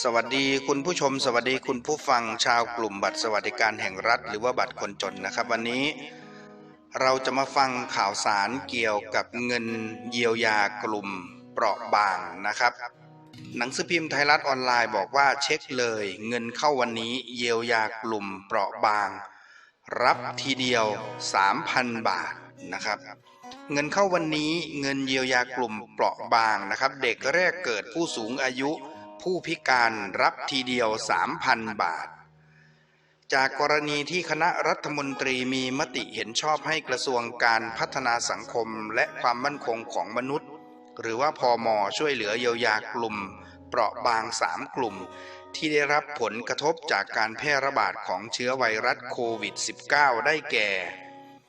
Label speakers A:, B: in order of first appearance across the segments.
A: สวัสดีคุณผู้ชม สวัสดีคุณผู้ฟังชาวกลุ่มบัตรสวัสดิการแห่งรัฐ หรือว่าบัตรคนจนนะครับ วันนี้ เราจะมาฟังข่าวสารเกี่ยวกับเงินเยียวยากลุ่มเปราะบางนะครับ หนังสือพิมพ์ไทยรัฐออนไลน์บอกว่าเช็คเลย เงินเข้าวันนี้เยียวยากลุ่มเปราะบาง รับทีเดียว 3,000 บาทนะครับเงินเข้าวันนี้เงินเยียวยากลุ่มเปราะบางนะครับ เด็กแรกเกิดผู้สูงอายุ ผู้พิการรับทีเดียว 3,000 บาท จากกรณีที่คณะรัฐมนตรีมีมติเห็นชอบให้กระทรวงการพัฒนาสังคมและความมั่นคงของมนุษย์ หรือว่าพอมช่วยเหลือเยียวยากลุ่ม เปราะบาง3กลุ่ม ที่ได้รับผลกระทบจากการแพร่ระบาดของเชื้อไวรัสโควิด -19 ได้แก่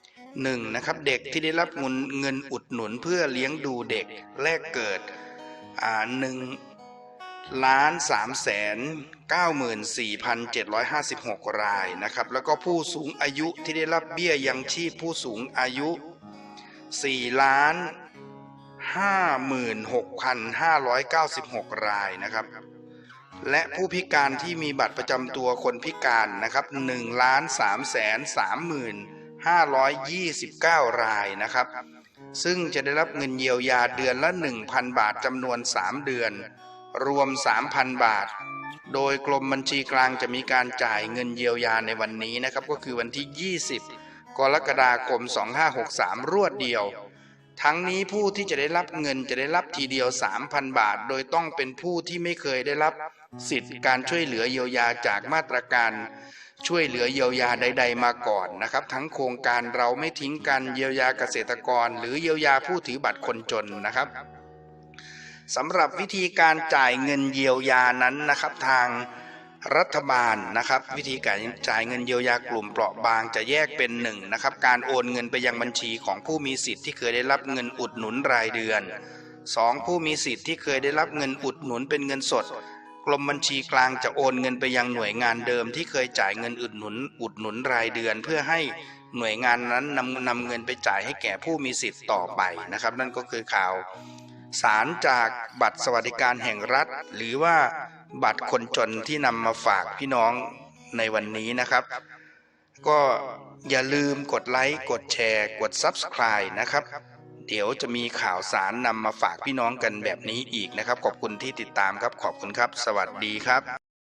A: 1. นะครับเด็กที่ได้รับเงินเงินอุดหนุนเพื่อเลี้ยงดูเด็กแรกเกิดอ่าหนึ่ง ล้านสามแสนเก้าหมื่นสี่พันเจ็ดร้อยห้าสิบหกรายนะครับ แล้วก็ผู้สูงอายุที่ได้รับเบี้ยยังชีพผู้สูงอายุสี่ล้านห้าหมื่นหกพันห้าร้อยเก้าสิบหกรายนะครับ และผู้พิการที่มีบัตรประจำตัวคนพิการนะครับ1ล้าน3แสน3หมื่น529รายนะครับ ซึ่งจะได้รับเงินเยียวยาเดือนละ1,000บาทจำนวน3เดือน รวม 3,000 บาท โดยกรมบัญชีกลางจะมีการจ่ายเงินเยียวยาในวันนี้นะครับก็คือวันที่ 20 กรกฎาคม 2563 รวดเดียว ทั้งนี้ผู้ที่จะได้รับเงินจะได้รับทีเดียว 3,000 บาท โดยต้องเป็นผู้ที่ไม่เคยได้รับสิทธิ์การช่วยเหลือเยียวยาจากมาตรการช่วยเหลือเยียวยาใด ๆ มาก่อนนะครับ ทั้งโครงการเราไม่ทิ้งกันเยียวยาเกษตรกร หรือเยียวยาผู้ถือบัตรคนจนนะครับ สำหรับวิธีการจ่ายเงินเยียวยานั้นนะครับทางรัฐบาลนะครับ วิธีการจ่ายเงินเยียวยากลุ่มเปราะบางจะแยกเป็นหนึ่งนะครับการโอนเงินไปยังบัญชีของผู้มีสิทธิ์ที่เคยได้รับเงินอุดหนุนรายเดือน 2. ผู้มีสิทธิ์ที่เคยได้รับเงินอุดหนุนเป็นเงินสด กรมบัญชีกลางจะโอนเงินไปยังหน่วยงานเดิมที่เคยจ่ายเงินอุดหนุนอุดหนุนรายเดือน เพื่อให้หน่วยงานนั้นนำนำเงินไปจ่ายให้แก่ผู้มีสิทธิ์ต่อไปนะครับ นั่นก็คือข่าว สารจากบัตรสวัสดิการแห่งรัฐ หรือว่าบัตรคนจนที่นำมาฝากพี่น้องในวันนี้นะครับ ก็อย่าลืมกดไลค์ กดแชร์ กด Subscribe นะครับ เดี๋ยวจะมีข่าวสารนำมาฝากพี่น้องกันแบบนี้อีกนะครับ ขอบคุณที่ติดตามครับ ขอบคุณครับ สวัสดีครับ